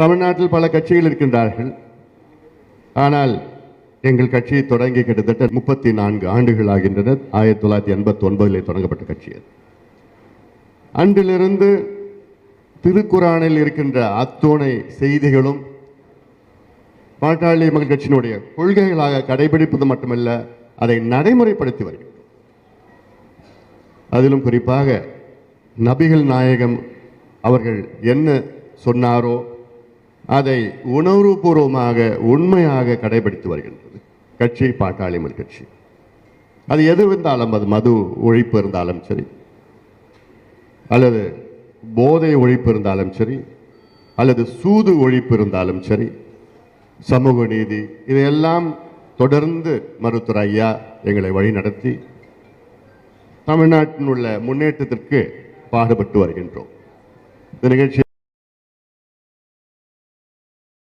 தமிழ்நாட்டில் பல கட்சிகள் இருக்கின்றார்கள். ஆனால் எங்கள் கட்சி தொடங்கி கிட்டத்தட்ட முப்பத்தி நான்கு ஆண்டுகள் ஆகின்றன ஆயிரத்தி தொள்ளாயிரத்தி எண்பத்தி ஒன்பதிலே தொடங்கப்பட்ட கட்சி அது. அன்றிலிருந்து திருக்குறானில் இருக்கின்ற அத்துணை செய்திகளும் பாட்டாளி மக்கள் கட்சியினுடைய கொள்கைகளாக கடைபிடிப்பது மட்டுமல்ல அதை நடைமுறைப்படுத்தி வருகின்றோம் அதிலும் குறிப்பாக நபிகள் நாயகம் அவர்கள் என்ன சொன்னாரோ அதை உணர்வுபூர்வமாக உண்மையாக கடைபிடித்து வருகின்றது. கட்சி பாட்டாளி கட்சி. அது எது இருந்தாலும் அது மது ஒழிப்பு இருந்தாலும் சரி அல்லது போதை ஒழிப்பு இருந்தாலும் சரி அல்லது சூது ஒழிப்பு இருந்தாலும் சரி சமூக நீதி இதையெல்லாம் தொடர்ந்து மருத்துவர் ஐயா எங்களை வழிநடத்தி தமிழ்நாட்டில் உள்ள முன்னேற்றத்திற்கு பாடுபட்டு வருகின்றோம். இந்த நிகழ்ச்சி